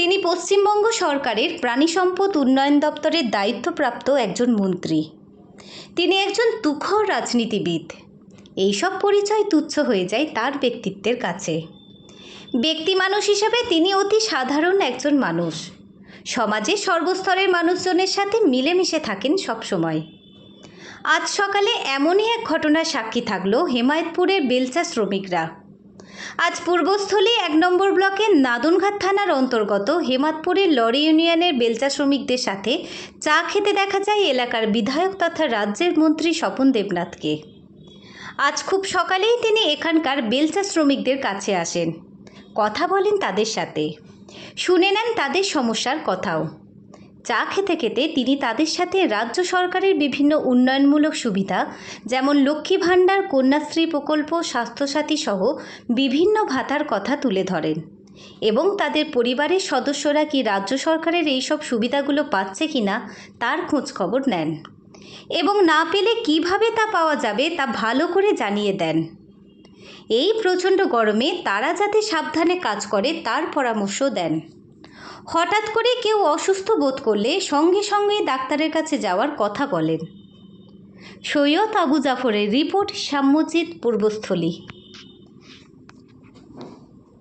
তিনি পশ্চিমবঙ্গ সরকারের প্রাণী সম্পদ উন্নয়ন দপ্তরের দায়িত্বপ্রাপ্ত একজন মন্ত্রী। তিনি একজন তুখর রাজনীতিবিদ। এইসব পরিচয় তুচ্ছ হয়ে যায় তার ব্যক্তিত্বের কাছে। ব্যক্তি মানুষ হিসাবে তিনি অতি সাধারণ একজন মানুষ। সমাজে সর্বস্তরের মানুষজনের সাথে মিলেমিশে থাকেন সবসময়। আজ সকালে এমনই এক ঘটনার সাক্ষী থাকল হেমায়তপুরের বেলচা শ্রমিকরা। আজ পূর্বস্থলী এক নম্বর ব্লকের নাদনঘাট থানার অন্তর্গত হেমাতপুরের লরি ইউনিয়নের বেলচা শ্রমিকদের সাথে চা খেতে দেখা যায় এলাকার বিধায়ক তথা রাজ্যের মন্ত্রী স্বপন দেবনাথকে। আজ খুব সকালেই তিনি এখানকার বেলচা শ্রমিকদের কাছে আসেন। কথা বলেন তাদের সাথে। শুনে নেন তাদের সমস্যার কথাও। চা খেতে খেতে তিনি তাদের সাথে রাজ্য সরকারের বিভিন্ন উন্নয়নমূলক সুবিধা, যেমন লক্ষ্মী ভাণ্ডার, কন্যাশ্রী প্রকল্প, স্বাস্থ্যসাথী সহ বিভিন্ন ভাতার কথা তুলে ধরেন। এবং তাদের পরিবারের সদস্যরা কি রাজ্য সরকারের এইসব সুবিধাগুলো পাচ্ছে কিনা, তার খোঁজ খবর নেন। এবং না পেলে কীভাবে তা পাওয়া যাবে, তা ভালো করে জানিয়ে দেন। এই প্রচণ্ড গরমে তারা যাতে সাবধানে কাজ করে, তার পরামর্শ দেন। হঠাৎ করে কেউ অসুস্থ বোধ করলে সঙ্গে সঙ্গে ডাক্তারের কাছে যাওয়ার কথা বলেন। সৈয়দ আবু জাফরের রিপোর্ট সাম্যজিৎ পূর্বস্থলী।